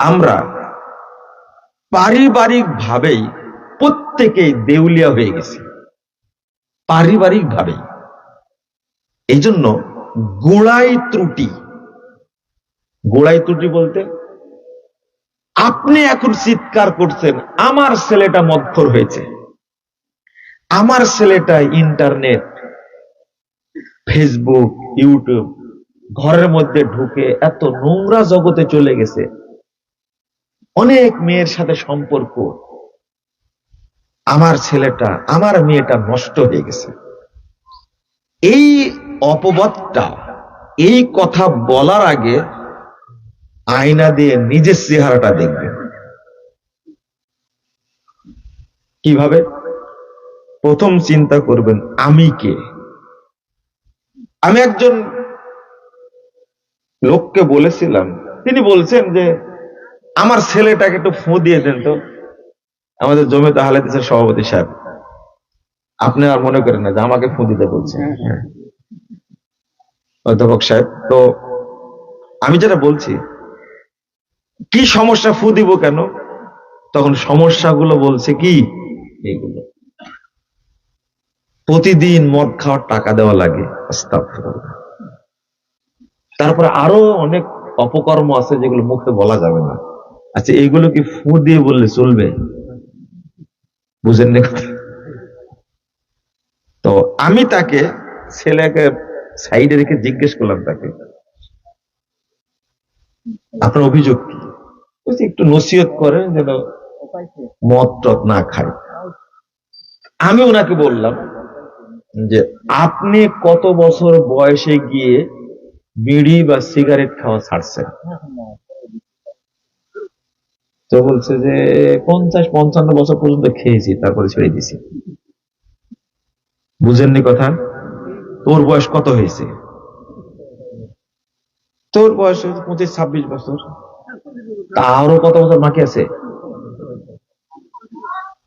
আমরা পারিবারিক ভাবেই প্রত্যেকেই দেউলিয়া হয়ে গেছি। পারিবারিক ভাবেই এই জন্য গোড়াই ত্রুটি। গোড়াই ত্রুটি বলতে, আপনি এখন চিৎকার করছেন, আমার ছেলেটা মধ্যর হয়েছে। আমার ছেলেটা ইন্টারনেট, ফেসবুক, ইউটিউব, ঘরের মধ্যে ঢুকে এত নোংরা জগতে চলে গেছে। অনেক মেয়ের সাথে সম্পর্ক। আমার ছেলেটা, আমার মেয়েটা নষ্ট হয়ে গেছে। এই অপবাদটা, এই কথা বলার আগে আয়না দিয়ে নিজের চেহারাটা দেখবেন। কীভাবে? প্রথম চিন্তা করবেন, আমি কে? আমি একজন লোককে বলেছিলাম। তিনি বলছেন যে আমার ছেলেটাকে একটু ফু দিয়ে দেন তো। আমাদের জমিতে হালাদিসের সভাপতি সাহেব। আপনি আর মনে করেন না যে আমাকে ফু দিতে বলছেন হ্যাঁ। অধ্যাপক সাহেব, তো আমি যেটা বলছি, কি সমস্যা ফু দিব কেন? তখন সমস্যাগুলো বলছে কি? এইগুলো। প্রতিদিন মদ খাওয়ার টাকা দেওয়া লাগে। তারপরে আরও অনেক অপকর্ম আছে যেগুলো মুখে বলা যাবে না। আচ্ছা এইগুলো কি ফু দিয়ে বললে চলবে? বুঝেন তো আমি তাকে ছেলেকে সাইডে রেখে জিজ্ঞেস করলাম তাকে। আপনার অভিযোগ কি? একটু নসিহত করেন যেন মদ টদ না খায়। আমি ওনাকে বললাম যে, আপনি কত বছর বয়সে গিয়ে বিড়ি বা সিগারেট খাওয়া ছাড়ছেন? তো বলছে যে পঞ্চাশ পঞ্চান্ন বছর পর্যন্ত খেয়েছি তারপরে ছেড়ে দিছি বুঝেননি কথা? তোর বয়স কত হয়েছে? তোর বয়স হয়েছে পঁচিশ ছাব্বিশ বছর। তারও কত বছর বাকি আছে?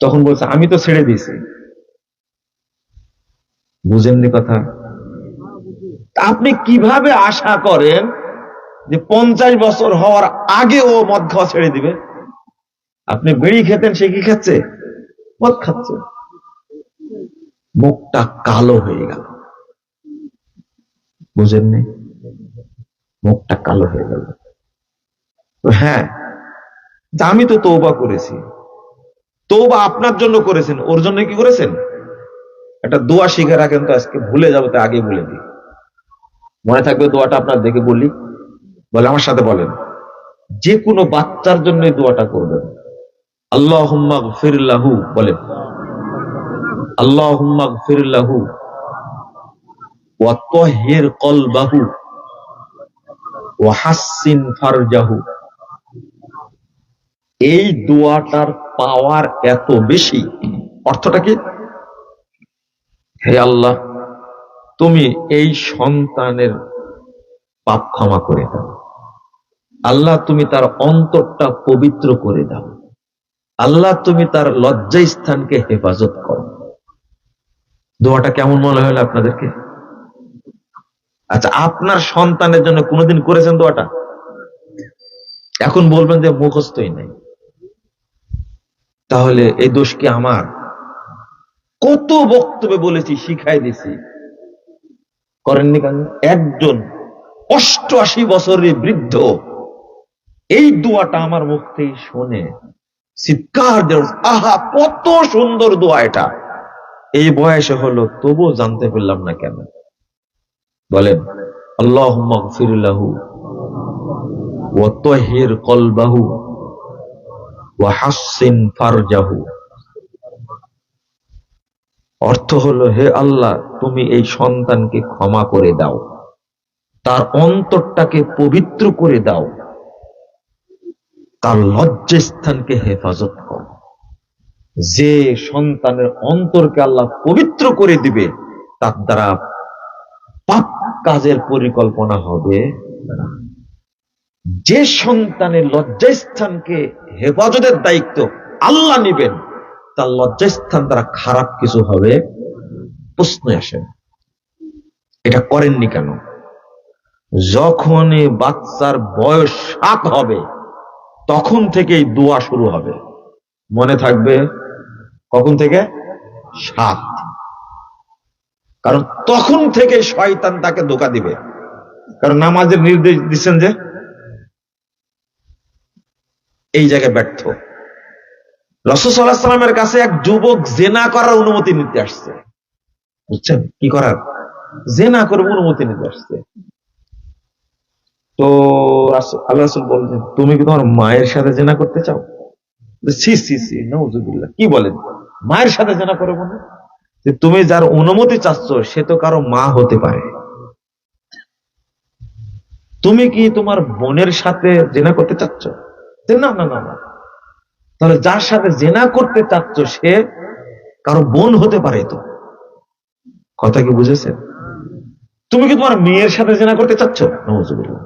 তখন বলছে আমি তো ছেড়ে দিয়েছি। বুঝেননি কথা? আপনি কীভাবে আশা করেন যে পঞ্চাশ বছর হওয়ার আগে ও মদ খাওয়া ছেড়ে দিবে? আপনি বিড়ি খেতেন, সে কি খাচ্ছে? মদ খাচ্ছে। মুখটা কালো হয়ে গেল। বুঝেননি? মুখটা কালো হয়ে গেল। হ্যাঁ আমি তো তৌবা করেছি। তৌবা আপনার জন্য করেছেন, ওর জন্য কি করেছেন? একটা দোয়া শিখে রাখেন তো, আজকে ভুলে যাব তো আগে বলে দিই। মনে থাকবে দোয়াটা আপনার দেখে বলি বলে, আমার সাথে বলেন, যে কোনো বাচ্চার জন্য দোয়াটা করবেন। আল্লাহ ফিরলাহু বলেন আল্লাহ ফিরলাহু ওয়াতহির কলবাহু ওয়াহাসিন ফারজাহু। এই দোয়াটার পাওয়ার এত বেশি, অর্থটা কি? হে আল্লাহ, তুমি এই সন্তানের পাপ ক্ষমা করে দাও। আল্লাহ, তুমি তার অন্তরটা পবিত্র করে দাও। আল্লাহ তুমি তার লজ্জা স্থানকে হেফাজত করো। দোয়াটা কেমন মনে হলো আপনাদেরকে? আচ্ছা আপনার সন্তানের জন্য কোনোদিন করেছেন দোয়াটা? এখন বলবেন যে মুখস্থই নেই। তাহলে এই দোষ কি আমার? কত বক্তব্যে বলেছি, শিখাই দিছি। করেননি কেন? একজন অষ্টআশি বছরের বৃদ্ধ, এই দোয়াটা আমার মুখ থেকে শোনে। আহা, কত সুন্দর দোয়া এটা। এই বয়সে হলো, তবুও জানতে পারলাম না কেন। বলেন আল্লাহ ফিরলাহু ওয়াতহির কলবাহু ওয়াহাসিন ফারজাহু। অর্থ হলো, হে আল্লাহ, তুমি এই সন্তানকে ক্ষমা করে দাও। তার অন্তরটাকে পবিত্র করে দাও। তার লজ্জাস্থানকে হেফাজত করো। যে সন্তানের অন্তরকে আল্লাহ পবিত্র করে দিবে, তার দ্বারা পাপ কাজের পরিকল্পনা হবে। যে সন্তানের লজ্জাস্থানকে হেফাজতের দায়িত্ব আল্লাহ নিবেন, তার লজ্জাস্থান দ্বারা খারাপ কিছু হবে, প্রশ্ন আসে। এটা করেননি কেন? যখনই বাচ্চার বয়স সাত হবে তখন থেকেই দোয়া শুরু হবে। মনে থাকবে কখন থেকে? সাত। কারণ তখন থেকে শয়তান তাকে ধোকা দিবে। কারণ নামাজের নির্দেশ দিচ্ছেন যে এই জায়গায় ব্যর্থ। রসুসাল্লাহ কাছে এক যুবক জেনা করার অনুমতি নিতে আসছে। বুঝছেন? কি করার? জেনা করব অনুমতি নিতে আসছে। তো আল্লাহ রসুল বলছেন তুমি কি তোমার মায়ের সাথে জেনা করতে চাও? সি সি সি নজুবিল্লাহ কি বলেন? মায়ের সাথে জেনা করে মনে যে তুমি যার অনুমতি চাচ্ছ, সে তো কারও মা হতে পারে। তুমি কি তোমার বোনের সাথে জেনা করতে চাচ্ছ? না না না তাহলে যার সাথে জেনা করতে চাচ্ছ, সে কারও বোন হতে পারে তো। কথা কি বুঝেছেন? তুমি কি তোমার মেয়ের সাথে জেনা করতে চাচ্ছ? নজুবিল্লাহ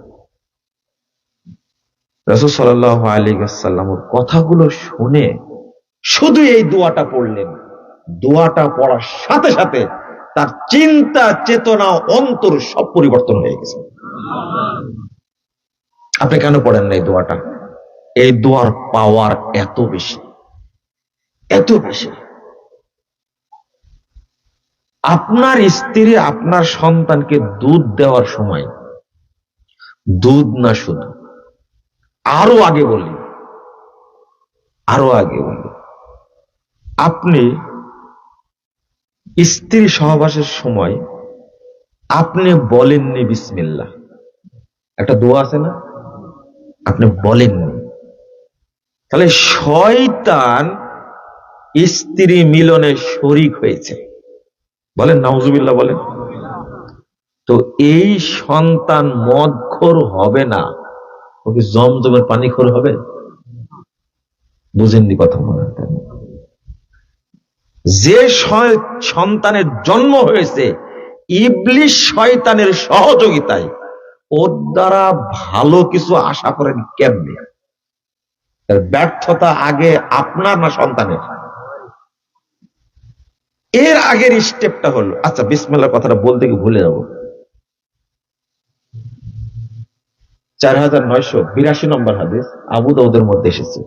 রসুল সাল্লাহ আলী সাল্লামর কথাগুলো শুনে শুধু এই দোয়াটা পড়লেন। দোয়াটা পড়ার সাথে সাথে তার চিন্তা, চেতনা, অন্তর সব পরিবর্তন হয়ে গেছে। আপনি কেন পড়েন না এই দোয়াটা? এই দোয়ার পাওয়ার এত বেশি। এত বেশি। আপনার স্ত্রী আপনার সন্তানকে দুধ দেওয়ার সময়, দুধ না শুধু আরও আগে বলি, আরও আগে বলি, আপনি স্ত্রী সহবাসের সময় আপনি বলেননি বিসমিল্লাহ। একটা দোয়া আছে না? আপনি বলেননি। তাহলে শয়তান স্ত্রী মিলনে শরিক হয়েছে। বলেন, নাউজুবিল্লাহ বলেন। তো এই সন্তান মদখোর হবে না। ওকে জমজমের পানি খোর হবে? বুঝেননি কথা হয় যে সন্তানের জন্ম হয়েছে, ইবলিশ শয়তানের সহযোগিতায়, ওর দ্বারা ভালো কিছু আশা করেন কেমনে? এর ব্যর্থতা আগে আপনার না সন্তানের? এর আগের স্টেপটা হলো আচ্ছা বিসমিল্লার কথাটা বলতে কি ভুলে যাব? চার হাজার নয়শো বিরাশি নম্বর হাদিস আবু দাউদের মধ্যে এসেছে।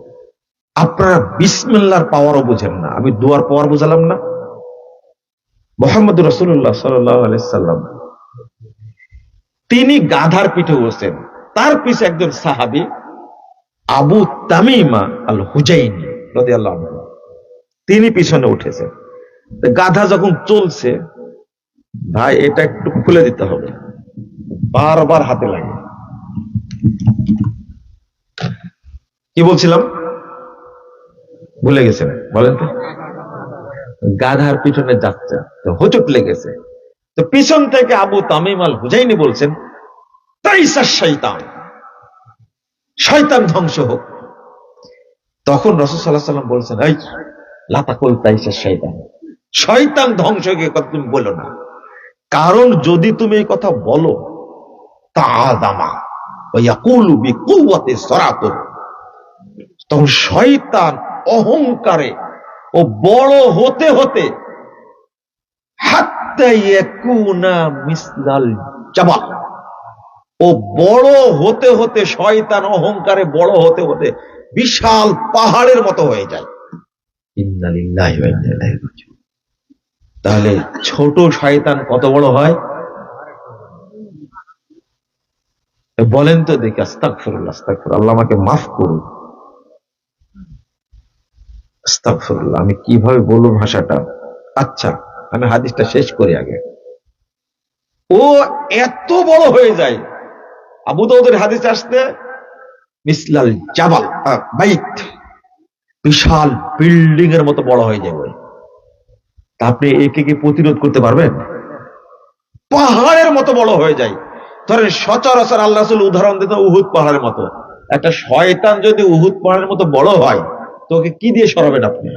আপনারা বিসমিল্লার পাওয়ারও বুঝেন না, আমি দুয়ার পাওয়ার বুঝালাম না। মোহাম্মদ রসুল্লাহ সাল্লাম। তিনি গাধার পিঠে বসেন, তার পিছে একজন সাহাবি, আবু তামিমা আল হুজাইনি। তিনি পিছনে উঠেছেন। গাধা যখন চলছে, ভাই, এটা একটু খুলে দিতে হবে। বারবার হাতে লাগে। কি বলছিলাম? ভুলে গেছেন, বলেন তো। গাধার পিছনে যাচ্ছে, তো হোচট লেগেছে। তো পিছন থেকে আবু তামিম আল হুজাইনি বলছেন, তাইসা শৈতান শয়তান ধ্বংস হোক। তখন রসুল সাল্লাহ সাল্লাম বলছেন, এই লাতাকুল তাইসা শৈতান শয়তান ধ্বংস এ কথা তুমি বলো না। কারণ যদি তুমি এই কথা বলো, তা আদামা ওয়াকুলু বিকুওয়াতি সরাতুন। তখন শয়তান অহংকারে ও বড় হতে হতে ও বড় হতে হতে শয়তান অহংকারে বড় হতে হতে বিশাল পাহাড়ের মতো হয়ে যায়। তাহলে ছোট শয়তান কত বড় হয়? বলেন তো দেখি, আস্তাগফিরুল্লাহ আস্তাগফিরুল্লাহ, আল্লাহ আমাকে মাফ করুন। আস্তাগফিরুল্লাহ, আমি কীভাবে বলব ভাষাটা? আচ্ছা আমি হাদিসটা শেষ করি আগে। ও এত বড় হয়ে যায়। আবু দাউদের হাদিস আসতে মিসলাল জাবাল বাইত। বিশাল বিল্ডিং এর মতো বড় হয়ে যাবে। আপনি একে কি প্রতিরোধ করতে পারবেন? পাহাড়ের মতো বড় হয়ে যায়। ধরেন সচরাচর আল্লাহ উদাহরণ দিতে উহুদ পাহাড়ের মতো। একটা শয়তান যদি উহুদ পাহাড়ের মতো বড় হয় তো ওকে কি দিয়ে সরাবেন আপনি?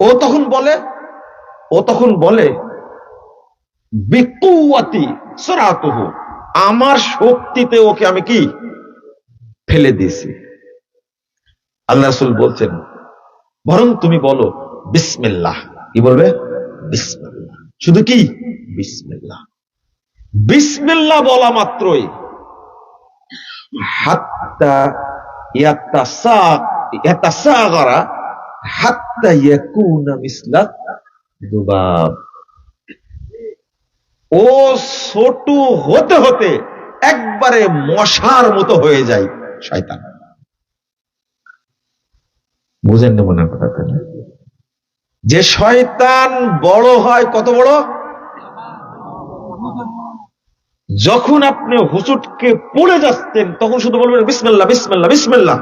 ও তখন বলে, ও তখন বলে, বিকুয়াতি সরাতুহু, আমার শক্তিতে ওকে আমি কি? ফেলে দিয়েছি। আল্লাহ রাসূল বলছেন, বরং তুমি বলো, বিসমিল্লাহ। কি বলবে? বিসমিল্লাহ। শুধু কি? বিসমিল্লাহ। বিসমিল্লাহ বলা মাত্রই। হাত্তা ও ছোট হতে হতে একবারে মশার মতো হয়ে যায় শয়তান। বুঝেন না মনে কথাটা না? যে শয়তান বড় হয় কত বড়? যখন আপনি হুচুটকে পড়ে যাচ্ছেন, তখন শুধু বলবেন, বিসমিল্লাহ বিসমিল্লাহ বিসমিল্লাহ।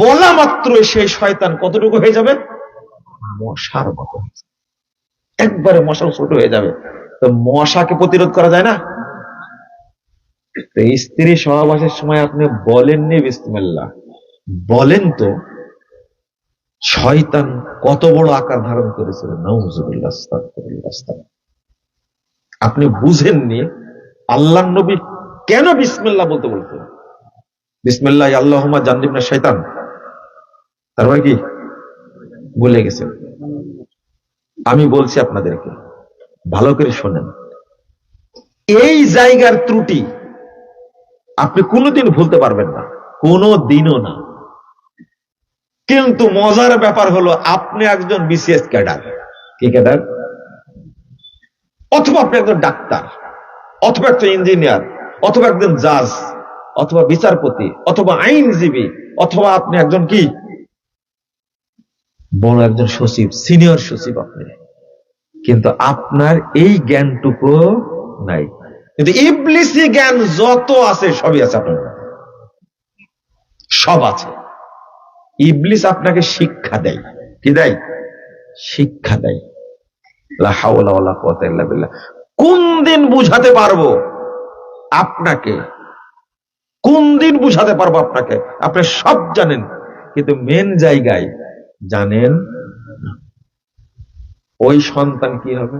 বলা মাত্র সেই শয়তান কতটুকু হয়ে যাবে? মশার মতো একবারে মশা ছোট হয়ে যাবে। তো মশাকে প্রতিরোধ করা যায় না? তো স্ত্রী সহবাসের সময় আপনি বলেননি বিসমিল্লাহ। বলেন তো, শয়তান কত বড় আকার ধারণ করেছিল। আস্তাগফিরুল্লাহ। আপনি বুঝেননি আল্লাহ নবী কেন বিসমিল্লা বলতে বলছেন বিসমিল্লাহ আল্লাহমা জান্দিব না শয়তান। তারপরে কি? বলে গেছেন। আমি বলছি আপনাদেরকে, ভালো করে শোনেন। এই জায়গার ত্রুটি আপনি কোনোদিন ভুলতে পারবেন না কোনো দিনও না। কিন্তু মজার ব্যাপার হলো, আপনি একজন বিসিএস ক্যাডার। কি ক্যাডার? অথবা আপনি একজন ডাক্তার। অথবা একজন ইঞ্জিনিয়ার, অথবা একজন জাজ, অথবা বিচারপতি, অথবা আইনজীবী, অথবা আপনি একজন কি? বড় একজন সচিব, সিনিয়র সচিব আপনি। কিন্তু আপনার এই জ্ঞানটুকু নাই। কিন্তু ইবলিসি জ্ঞান যত আছে, সবই আছে আপনার সব আছে। ইবলিস আপনাকে শিক্ষা দেয়। কি দেয়? শিক্ষা দেয়। কোন দিন বুঝাতে পারব? আপনাকে। কোন দিন বুঝাতে পারব আপনাকে? আপনি সব জানেন, কিন্তু মেন জায়গায় জানেন ওই সন্তান কি হবে?